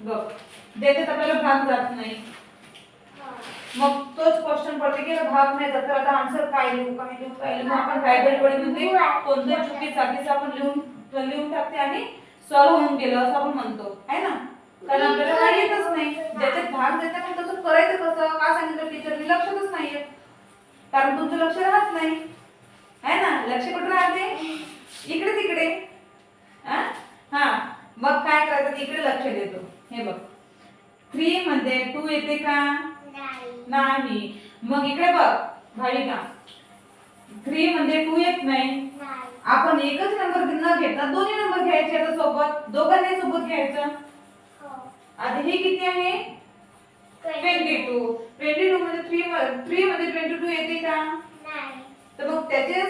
बघ ज्याच्यात आपल्याला भाग जात नाही. मग तोच क्वेश्चन पडते की भाग नाही जात तर आता आन्सर काय लिहू काय लिहू काय लिहू? आपण काय गडबडीमध्ये कोणत्या चुकी जागीच आपण लिहून लिहून टाकते आणि सॉल्व्ह होऊन गेलं असं आपण म्हणतो. आहे ना? कारण आपल्याला काही येतच नाही. ज्याच्यात भाग देते पण तसं करायचं कसं? का सांगितलं टीचरनी लक्षातच नाहीये. कारण तुमचं लक्ष राहत नाही. आहे ना? लक्ष कुठे राहते? इकडे तिकडे. हा. मग काय करायचं? इकडे लक्ष देतो. हे बघ. थ्री मध्ये टू येते का? नाही. मग इकडे बघ. भाविका थ्री मध्ये टू येत नाही. आपण एकच नंबर न घेता दोन्ही नंबर घ्यायचे आता सोबत. दोघांनाही सोबत घ्यायचं. आता हे किती आहे? ट्वेंटी टू ट्वेंटी टू मध्ये थ्री थ्री मध्ये ट्वेंटी टू येते का? तर मग त्याचे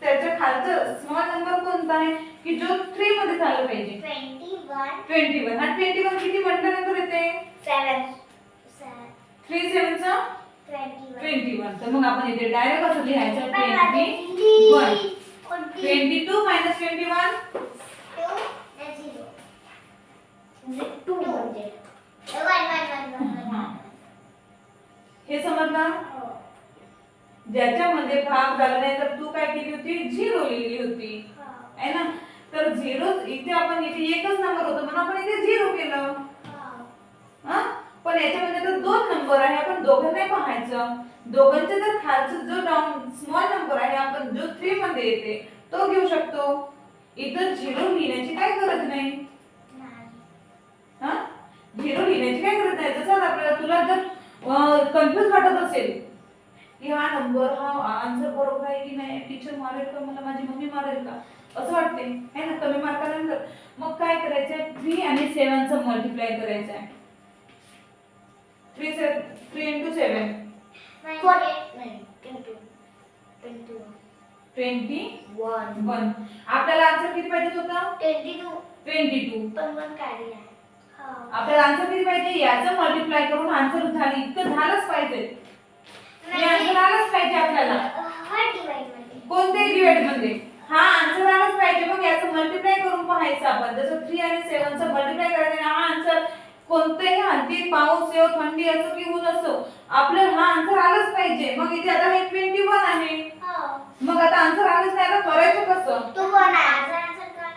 त्याच्या खालचं स्मॉल नंबर कोणता आहे? की जो थ्री मध्ये झालं पाहिजे. ट्वेंटी वन हा ट्वेंटी वन किती म्हटल्यानंतर येते? थ्री सेवनचा ट्वेंटी वन तर मग आपण इथे डायरेक्ट असं लिहायचं twenty one twenty two minus twenty one हे समजलं? ज्याच्यामध्ये भाग झाला नाही तर तू काय केली होती? झिरो लिहिली होती. आहे ना? तर झिरो इथे आपण इथे एकच नंबर होतो म्हणून आपण इथे झिरो केलं. हा. पण याच्यामध्ये तर दोन नंबर आहे आपण दोघांनाही पाहायचं. दोघांचे जर खालचा जो डाऊन स्मॉल नंबर आहे आपण जो थ्री मध्ये येते तो घेऊ शकतो. इथं झिरो लिहिण्याची काय गरज नाही. हा? झिरो लिहिण्याची काय गरज नाही. जसं आपल्याला तुला जर कन्फ्युज वाटत असेल की हा नंबर हा आन्सर बरोबर आहे की नाही? टीचर मारेल का? मला माझी मम्मी मारेल का? असं वाटते है ना? कमी मार्कानंतर मग काय करायचंय? थ्री आणि सेवनचं मल्टिप्लाय करायचं आहे थ्री से three into seven twenty one आपल्याला आन्सर किती पाहिजे होता? ट्वेंटी टू आपल्याला आन्सर किती पाहिजे? याचं मल्टिप्लाय करून आन्सर झालं इतकं झालंच पाहिजे. हे आन्सर आलंच पाहिजे आपल्याला. कोणत्याही डिवाइडमध्ये हा आन्सर आलाच पाहिजे मग याचं मल्टिप्लाय करून पाहायचं आपण. जसं थ्री आणि सेवनचं मल्टिप्लाय करायचं हा आन्सर कोणतेही हलती पाऊस येऊ थंडी असो की ऊन असो आपल्याला हा आन्सर आलाच पाहिजे. मग इथे आता हे ट्वेंटी वन आहे. मग आता आन्सर आलंच नाही आता करायचं कसं? तू बोल माझा आन्सर काय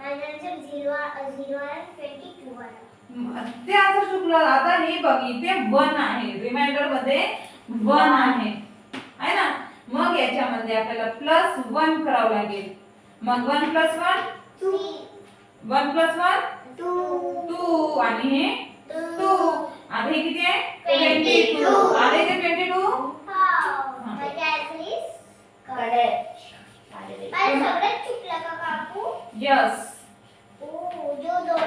माझा आन्सर झिरो झिरो आणि ट्वेंटी टू ते आन्सर चुकलं. आता हे बघ इथे वन आहे. रिमाइंडरमध्ये वन आहे. आहे ना? मग याच्यामध्ये आपल्याला प्लस वन करावं लागेल. मग one plus one two one plus one two two आणि हे? टू आता हे किती आहे? Twenty two 22. आता इथे ट्वेंटी टू यस ओ जो दोन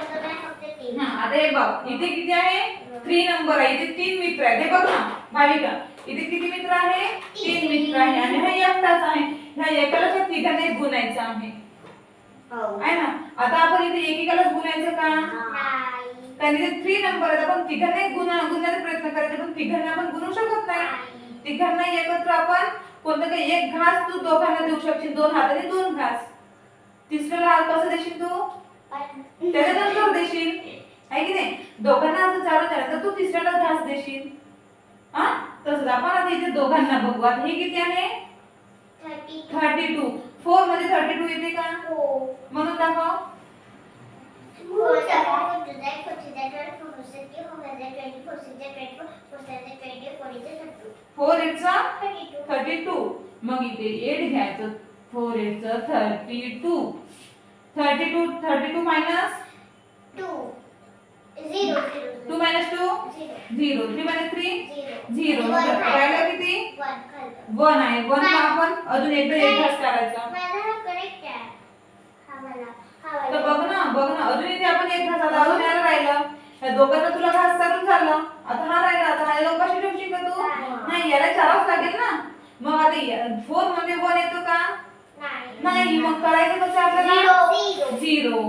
आता हे बघ इथे किती आहे? थ्री नंबर आहे. इथे तीन मित्र आहेत. हे बघ ना भाविका. इथे किती मित्र आहे? तीन मित्र आहे. आणि हा एकटाच आहे. ह्या एकाला तिघांना गुणायचं आहे. हो. आहे ना? आता आपण इथे एकेकालाच गुणायचं का? नाही. कारण इथे थ्री नंबर आहेत. आपण तिघांना गुणा गुणण्याचा प्रयत्न करायचा पण तिघांना आपण गुणू शकत नाही. तिघांना एकत्र आपण कोणतं काही एक घास तू दोघांना देऊ शकशील. दोन हाताने दोन घास. तिसऱ्याला हात कसं देशील तू? त्याच्यानंतर देशील आहे की नाही दोघांना असं चालू झालं तर तू तिसऱ्याला घास देशील हा तसंच आपण आता इथे दोघांना बघू आता हे किती आहे थर्टी टू फोरमध्ये थर्टी टू येते का हो म्हणून दाखव. फोर एटचा. थर्टी टू मग इथे एट घ्यायचं four एटचं thirty two thirty two thirty two minus two. Minus two. Zero. Three minus three. Zero. राहिलं किती. वन आहे. वन आपण? अजून एकदा एक घास हा तर. बघ ना बघ ना. अजून इथे आपण एक घास आता अजून यायला राहिलं. या दोघांना तुला घास चालून झालं. आता हा राहिला. आता हा लोक कशी ठेवशील का तू? नाही. याला चारावंच लागेल ना. मग आता फोरमध्ये वन येतो का? नाही. मग करायचं कसं आपल्याला. झिरो.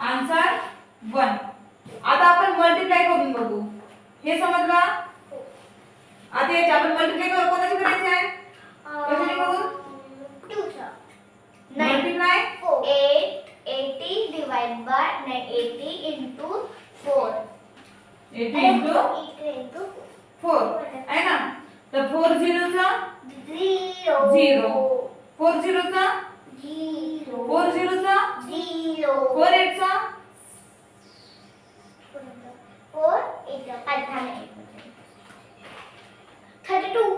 आन्सर वन आता आपण मल्टिप्लाय करून बघू. हे समजलं? आता याचे आपण मल्टिप्लाय कोणाची करायचे आहे? फोर Four, eight, अठ्ठावन्न. Thirty-two.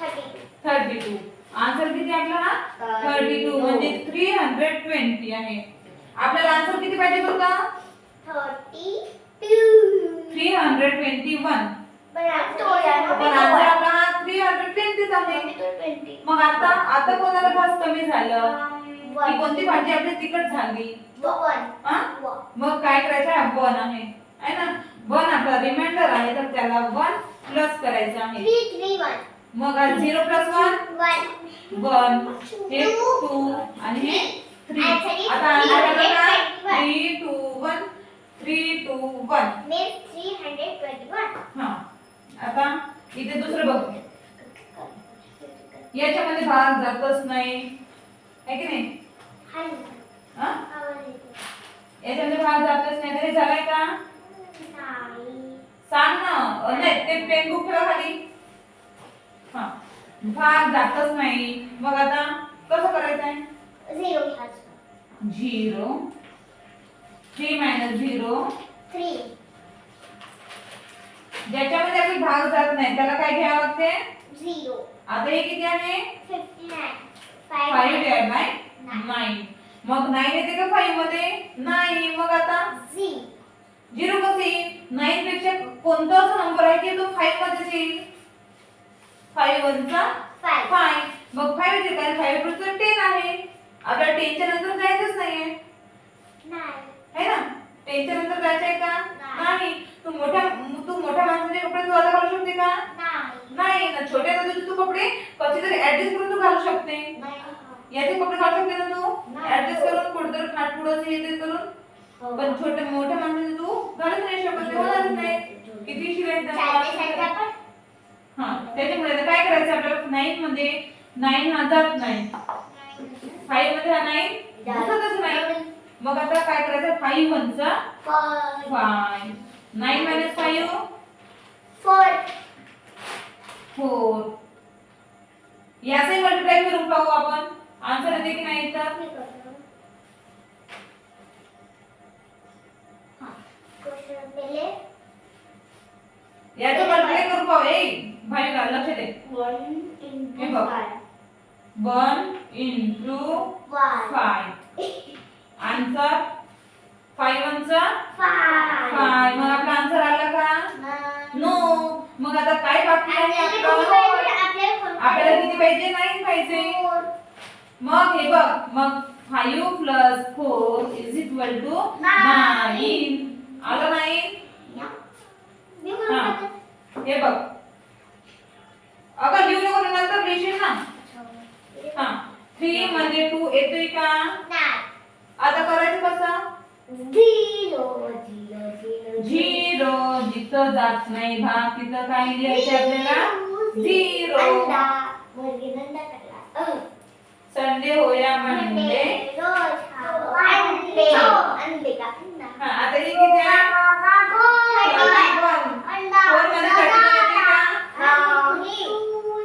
Thirty. Thirty two answer किती आपला थर्टी टू म्हणजे थ्री हंड्रेड ट्वेंटी आहे. आपल्याला आन्सर किती पाहिजे होता Thirty-two. Three hundred twenty one पण आन्सर आपला थ्री हंड्रेड ट्वेंटीच आहे. मग आता आता कोणाला भास कमी झालं? की कोणती भाजी आपली तिखट झाली वन. हा? मग काय करायचं? आहे वन आहे. आहे ना? वन आपला रिमाइंडर आहे तर त्याला वन प्लस करायचं आहे. मग झिरो प्लस वन? वन. हे टू आणि हे थ्री आता आन्सर आला का three two one three two one means three hundred twenty one हा. आता इथे दुसरं बघ याच्यामध्ये भाग जातच नाही. आहे की नाही? हा याच्यामध्ये भाग जातच नाही तर झालाय का सांग ना नाही ते पेन बुक ठेवा खाली। हा। भाग जातच नाही। मग आता कसं करायचं आहे zero zero three minus zero three. ज्याच्यामध्ये आपली भाग जात नाही त्याला काय घ्यावं लागते झिरो आता हे किती आहे fifty nine five divide by nine मग नाईन येते का फाईव्हमध्ये? नाही मग आता? झिरो कसं येईल? नाईन पेक्षा कोणता असा नंबर आहे की तो फाईव्ह मध्येच येईल? फाईव्ह वनचा फाईव्ह मग फाईव्ह जे काय फाईव्ह टूचं टेन आहे. आपल्याला टेनच्या नंतर जायचंच नाहीये. है ना? टेनच्या नंतर जायचं आहे का? नाही. तू मोठ्या तू मोठ्या माणसाचे कपडे तू आता घालू शकते का? नाही ना छोट्या दादूचे तू कपडे कसे तरी ऍडजस्ट करून तू याचे कपडे घालू शकते ना तू. नाही. ऍडजस्ट करून कुठेतरी खाटपुडं हे ते करून. पण छोट्या मोठ्या माणसाने तू घालूच नाही शकत ते होणारच नाही. किती चाळीस द्या. पण? हा त्याच्यामुळे आता काय करायचं आपल्याला? नाईन मध्ये नाईन हा जात नाही. फाईव्हमध्ये हा नाईन दिसतच नाही. मग आता काय करायचं? Five वनचा five nine minus five four four याचाही मल्टिप्लाय करून पाहू आपण. आन्सर येते की नाही तर पहिले याचं मल्टिप्लाय करून पाहू. ए भाई का लक्ष दे. वन हे इंटू बघ. Five one into one five answer five वनचा five five मग आपला आन्सर आला का? नो मग आता काय बाकी आहे? आपलं आपल्याला किती पाहिजे? नाईन पाहिजे. मग हे बघ मग five plus four is equal to. Nine आलं नाईन हे. बघ. अगं लिहू नको नंतर लिहिशील ना. हा. थ्री मध्ये टू येतोय का? आता करायचं कसं? झिरो जिथं जात नाही भाग तिथं काय लिहायचं आपल्याला? झिरो संडे होया म्हणजे हा आता हे किती आहे फोरमध्ये थर्टी येते का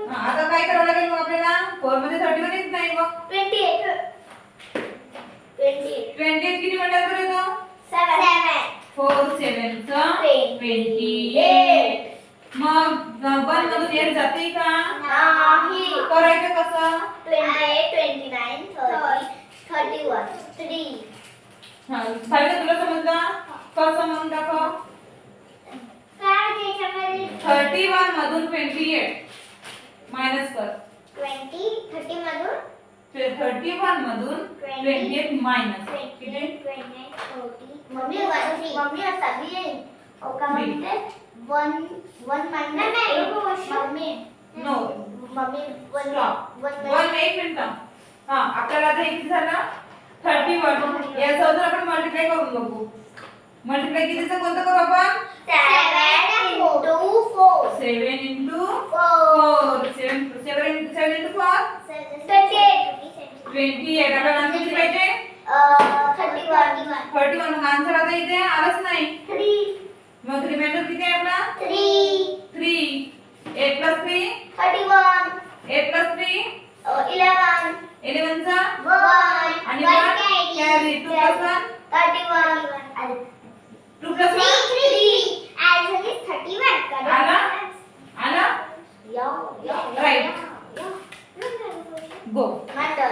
हा, आता काय करावं लागेल मग आपल्याला फोरमध्ये थर्टी वन येत नाही मग ट्वेंटी किती म्हटल्यानंतर येतो फोर सेव्हनचं ट्वेंटी एट। मग वन मधून एट जाते का? करायचं कसं? हा सायला तुला समजलं? कसं म्हणून टाका थर्टी वन मधून ट्वेंटी एट मायनस कर. ट्वेंटी थर्टी मधून? थर्टी वन मधून twenty eight minus mummy mummy सभी आहे का म्हणते? One one minus mummy. No mummy one Stop. One one एक मिनिट हा आपल्याला आता किती झालं थर्टी वन याचा जर आपण मल्टिप्लाय करून बघू मल्टिप्लाय कितीचं कोणतं करू आपण seven into four seven into four four seven seven seven into four twenty eight twenty eight आपल्याला आन्सर किती पाहिजे थर्टी वन मग आन्सर आता इथे आलाच नाही three, मग रिमाइंडर किती आहे आपला three, थ्री